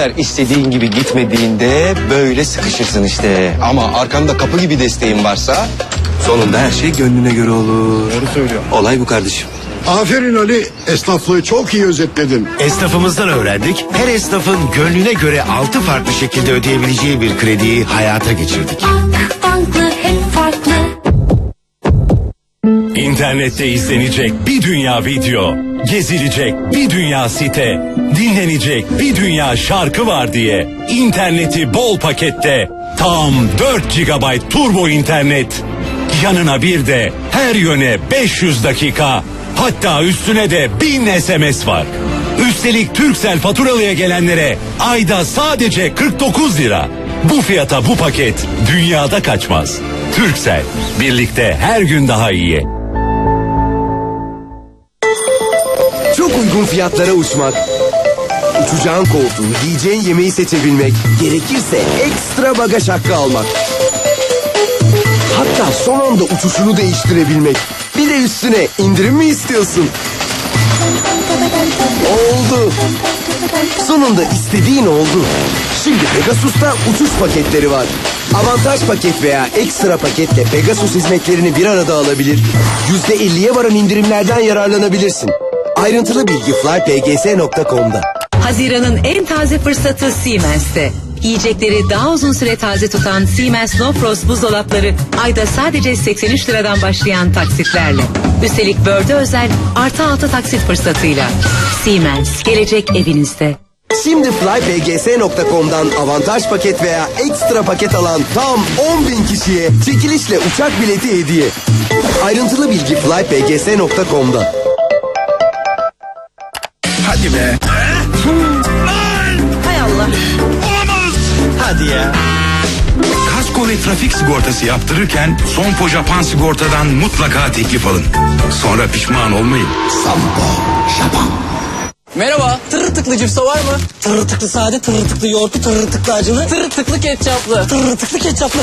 işler istediğin gibi gitmediğinde böyle sıkışırsın işte. Ama arkanda kapı gibi desteğin varsa sonunda her şey gönlüne göre olur. Doğru söylüyor. Olay bu kardeşim. Aferin Ali, esnaflığı çok iyi özetledin. Esnafımızdan öğrendik. Her esnafın gönlüne göre altı farklı şekilde ödeyebileceği bir krediyi hayata geçirdik. Bank, banklı hep farklı. İnternette izlenecek bir dünya video, gezilecek bir dünya site, dinlenecek bir dünya şarkı var diye interneti bol pakette tam 4 GB turbo internet. Yanına bir de her yöne 500 dakika hatta üstüne de 1000 SMS var. Üstelik Turkcell faturalıya gelenlere ayda sadece 49 lira. Bu fiyata bu paket dünyada kaçmaz. Turkcell birlikte her gün daha iyi. Çok uygun fiyatlara uçmak. Uçacağın koltuğu, yiyeceğin yemeği seçebilmek. Gerekirse ekstra bagaj hakkı almak. Hatta son anda uçuşunu değiştirebilmek. Bir de üstüne indirim mi istiyorsun? Oldu. Sonunda istediğin oldu. Şimdi Pegasus'ta uçuş paketleri var. Avantaj paket veya ekstra paketle Pegasus hizmetlerini bir arada alabilir. %50'ye varan indirimlerden yararlanabilirsin. Ayrıntılı bilgi flypgs.com'da. Haziran'ın en taze fırsatı Siemens'te. Yiyecekleri daha uzun süre taze tutan Siemens No Frost buzdolapları ayda sadece 83 liradan başlayan taksitlerle. Üstelik börde özel artı altı taksit fırsatıyla. Siemens, gelecek evinizde. Şimdi flypgs.com'dan avantaj paket veya ekstra paket alan tam 10 bin kişiye çekilişle uçak bileti hediye. Ayrıntılı bilgi flypgs.com'da. Hadi be. Hay Allah. Hadi ya. Kasko ve trafik sigortası yaptırırken Sompo Japan sigortadan mutlaka teklif alın. Sonra pişman olmayın. Merhaba, tırtıklı cipsa var mı? Tırtıklı sade, tırtıklı yoğurtlu, tırtıklı acılı, tırtıklı ketçaplı, tırtıklı ketçaplı,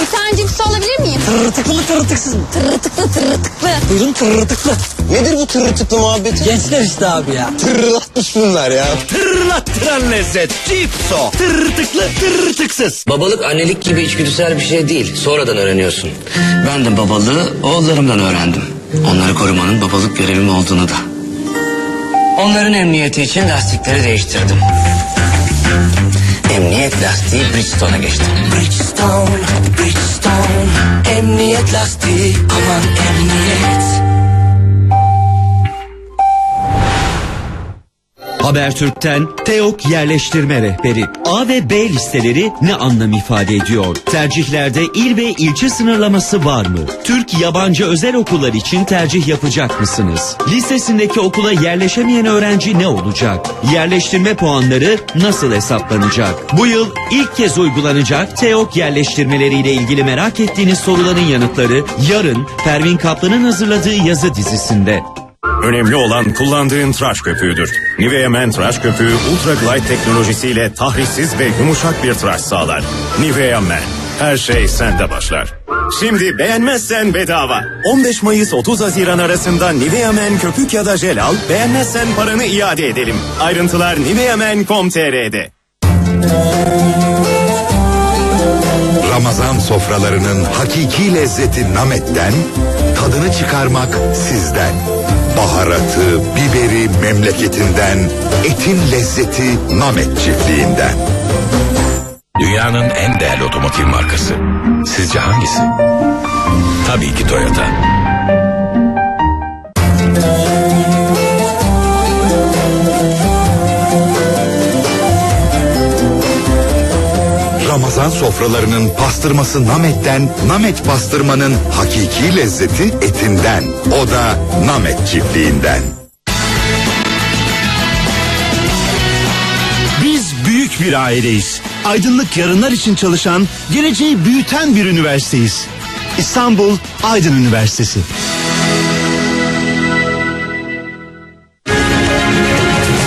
Bir tane cips alabilir miyim? tırtıklı tırtıksız mı? Tırtıklı tırtıklı. Buyurun tırtıklı. Nedir bu tırtıklı muhabbeti? Gençler işte abi ya. Tırlatmış bunlar ya. Tırlattıran lezzet. Cipso. Tırtıklı tırtıksız. Babalık annelik gibi içgüdüsel bir şey değil. Sonradan öğreniyorsun. Ben de babalığı oğullarımdan öğrendim. Onları korumanın babalık görevim olduğunu da. Onların emniyeti için lastikleri değiştirdim. Emniyet lastiği Bridgestone'a geçti. Bridgestone, Bridgestone, emniyet lastiği, Habertürk'ten TEOK yerleştirme rehberi. A ve B listeleri ne anlam ifade ediyor? Tercihlerde il ve ilçe sınırlaması var mı? Türk yabancı özel okullar için tercih yapacak mısınız? Listesindeki okula yerleşemeyen öğrenci ne olacak? Yerleştirme puanları nasıl hesaplanacak? Bu yıl ilk kez uygulanacak TEOK yerleştirmeleriyle ilgili merak ettiğiniz soruların yanıtları yarın Pervin Kaplan'ın hazırladığı yazı dizisinde. Önemli olan kullandığın tıraş köpüğüdür. Nivea Men tıraş köpüğü Ultra Glide teknolojisiyle tahrişsiz ve yumuşak bir tıraş sağlar. Nivea Men. Her şey sende başlar. Şimdi beğenmezsen bedava. 15 Mayıs 30 Haziran arasında Nivea Men köpük ya da jel al. Beğenmezsen paranı iade edelim. Ayrıntılar niveamen.com.tr'de. Ramazan sofralarının hakiki lezzeti Namet'ten, tadını çıkarmak sizden. Baharatı, biberi memleketinden, etin lezzeti Namet çiftliğinden. Dünyanın en değerli otomotiv markası. Sizce hangisi? Tabii ki Toyota. Ramazan sofralarının pastırması Namet'ten, Namet pastırmanın hakiki lezzeti etinden. O da Namet çiftliğinden. Biz büyük bir aileyiz. Aydınlık yarınlar için çalışan, geleceği büyüten bir üniversiteyiz. İstanbul Aydın Üniversitesi.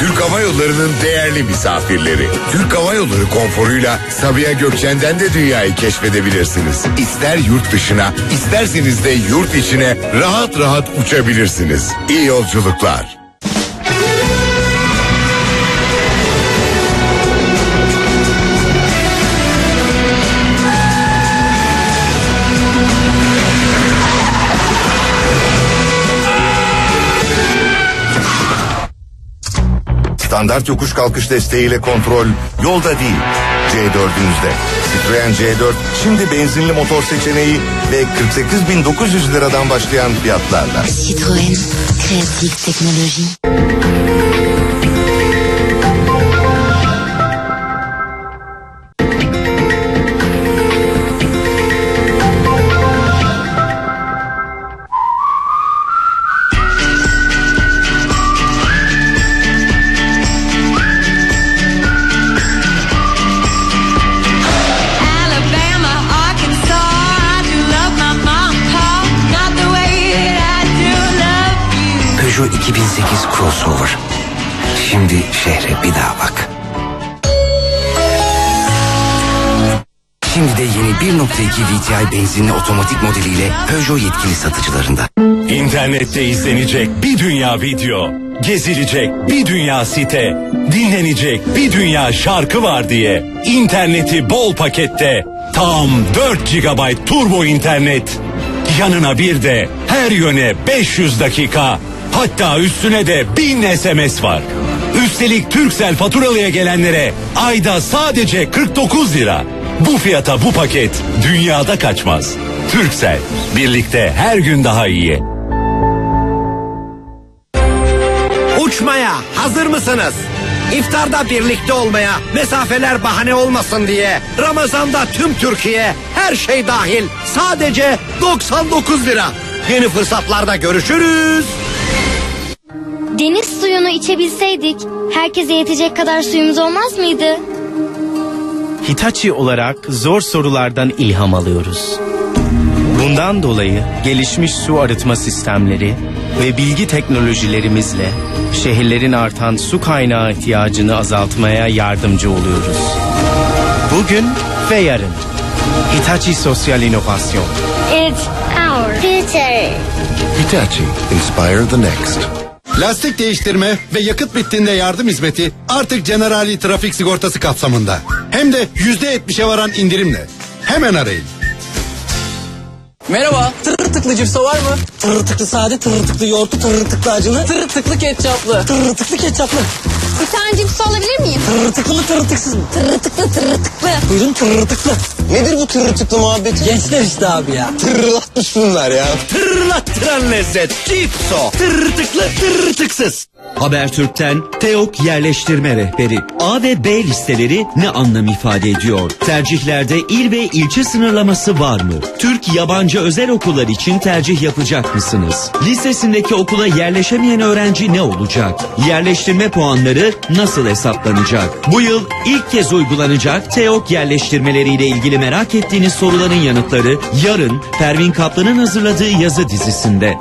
Türk Hava Yolları'nın değerli misafirleri. Türk Hava Yolları konforuyla Sabiha Gökçen'den de dünyayı keşfedebilirsiniz. İster yurt dışına, isterseniz de yurt içine rahat rahat uçabilirsiniz. İyi yolculuklar. Standart yokuş kalkış desteğiyle kontrol yolda değil C4'ünüzde. Citroen C4 şimdi benzinli motor seçeneği ve 48.900 liradan başlayan fiyatlarla. Citroën, créative technologie. 2008 crossover. Şimdi şehre bir daha bak. Şimdi de yeni 1.2 VTI benzinli otomatik modeliyle Peugeot yetkili satıcılarında. İnternette izlenecek bir dünya video, gezilecek bir dünya site, dinlenecek bir dünya şarkı var diye interneti bol pakette tam 4 GB turbo internet. Yanına bir de her yöne 500 dakika hatta üstüne de 1000 SMS var. Üstelik Turkcell faturalıya gelenlere ayda sadece 49 lira. Bu fiyata bu paket dünyada kaçmaz. Turkcell birlikte her gün daha iyi. Uçmaya hazır mısınız? İftarda birlikte olmaya, mesafeler bahane olmasın diye Ramazan'da tüm Türkiye her şey dahil sadece 99 lira. Yeni fırsatlarda görüşürüz. Deniz suyunu içebilseydik herkese yetecek kadar suyumuz olmaz mıydı? Hitachi olarak zor sorulardan ilham alıyoruz. Bundan dolayı gelişmiş su arıtma sistemleri ve bilgi teknolojilerimizle şehirlerin artan su kaynağı ihtiyacını azaltmaya yardımcı oluyoruz. Bugün ve yarın Hitachi Sosyal İnovasyon. It's our future. Hitachi, inspire the next. Lastik değiştirme ve yakıt bittiğinde yardım hizmeti artık Generali trafik sigortası kapsamında. Hem de yüzde yetmişe varan indirimle. Hemen arayın. Merhaba. Tırtıklı cipsa var mı? Tırtıklı sade, tırtıklı yoğurtlu, tırtıklı acılı, tırtıklı ketçaplı, tırtıklı ketçaplı. Bir tane cips alabilir miyim? Tırtıklı mı tırtıksız mı? Tırtıklı tırtıklı. Buyurun tırtıklı. Nedir bu tırtıklı muhabbeti? Gençler işte abi ya. Tırlatmış bunlar ya. Tırlattıran lezzet. Cipso. Tırtıklı tırtıksız. Habertürk'ten TEOK yerleştirme rehberi. A ve B listeleri ne anlam ifade ediyor? Tercihlerde il ve ilçe sınırlaması var mı? Türk yabancı özel okullar için tercih yapacak mısınız? Listesindeki okula yerleşemeyen öğrenci ne olacak? Yerleştirme puanları nasıl hesaplanacak? Bu yıl ilk kez uygulanacak TEOK yerleştirmeleriyle ilgili merak ettiğiniz soruların yanıtları yarın Pervin Kaplan'ın hazırladığı yazı dizisinde.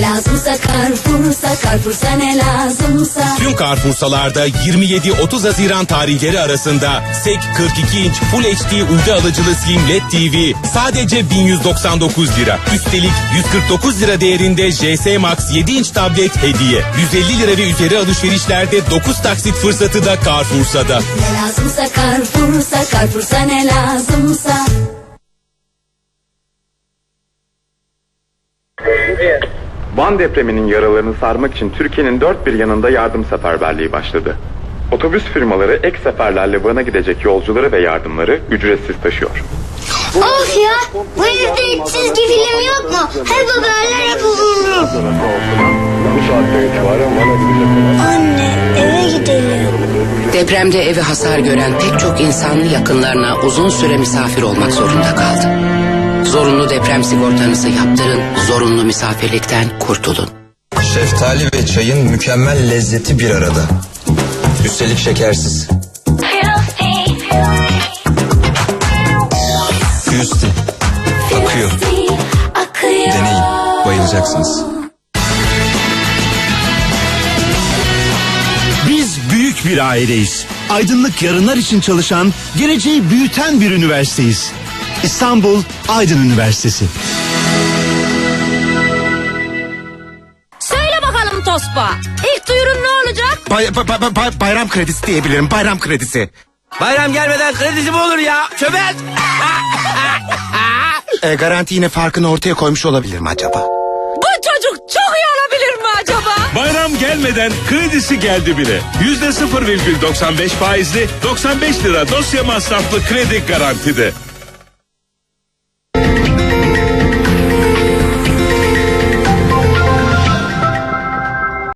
Ne lazımsa Carrefour'sa Carrefour'sa ne lazımsa. Tüm Carrefour'salarda 27-30 Haziran tarihleri arasında SEK 42 inç Full HD uydu alıcılı Slim LED TV sadece 1199 lira. Üstelik 149 lira değerinde JS Max 7 inç tablet hediye. 150 lira ve üzeri alışverişlerde 9 taksit fırsatı da Carrefour'sada. Ne lazımsa Carrefour'sa Carrefour'sa ne lazımsa. Van depreminin yaralarını sarmak için Türkiye'nin dört bir yanında yardım seferberliği başladı. Otobüs firmaları ek seferlerle Van'a gidecek yolcuları ve yardımları ücretsiz taşıyor. Of ya bu evde hiç çizgi film yok mu? Hep haberler yapılıyor. Anne eve gidelim. Depremde evi hasar gören pek çok insanlı yakınlarına uzun süre misafir olmak zorunda kaldı. Zorunlu deprem sigortanızı yaptırın, zorunlu misafirlikten kurtulun. Şeftali ve çayın mükemmel lezzeti bir arada. Üstelik şekersiz. Fusti. Akıyor. Deneyin. Bayılacaksınız. Biz büyük bir aileyiz. Aydınlık yarınlar için çalışan, geleceği büyüten bir üniversiteyiz. İstanbul Aydın Üniversitesi. Söyle bakalım Tospa. İlk duyurun ne olacak? Bay- bay- bay- bay- bayram kredisi diyebilirim. Bayram kredisi. Bayram gelmeden kredisi mi olur ya? Çömez. E, garanti yine farkını ortaya koymuş olabilir mi acaba? Bu çocuk çok iyi olabilir mi acaba? Bayram gelmeden kredisi geldi bile. Yüzde 0,95 faizli 95 lira dosya masraflı kredi garantide.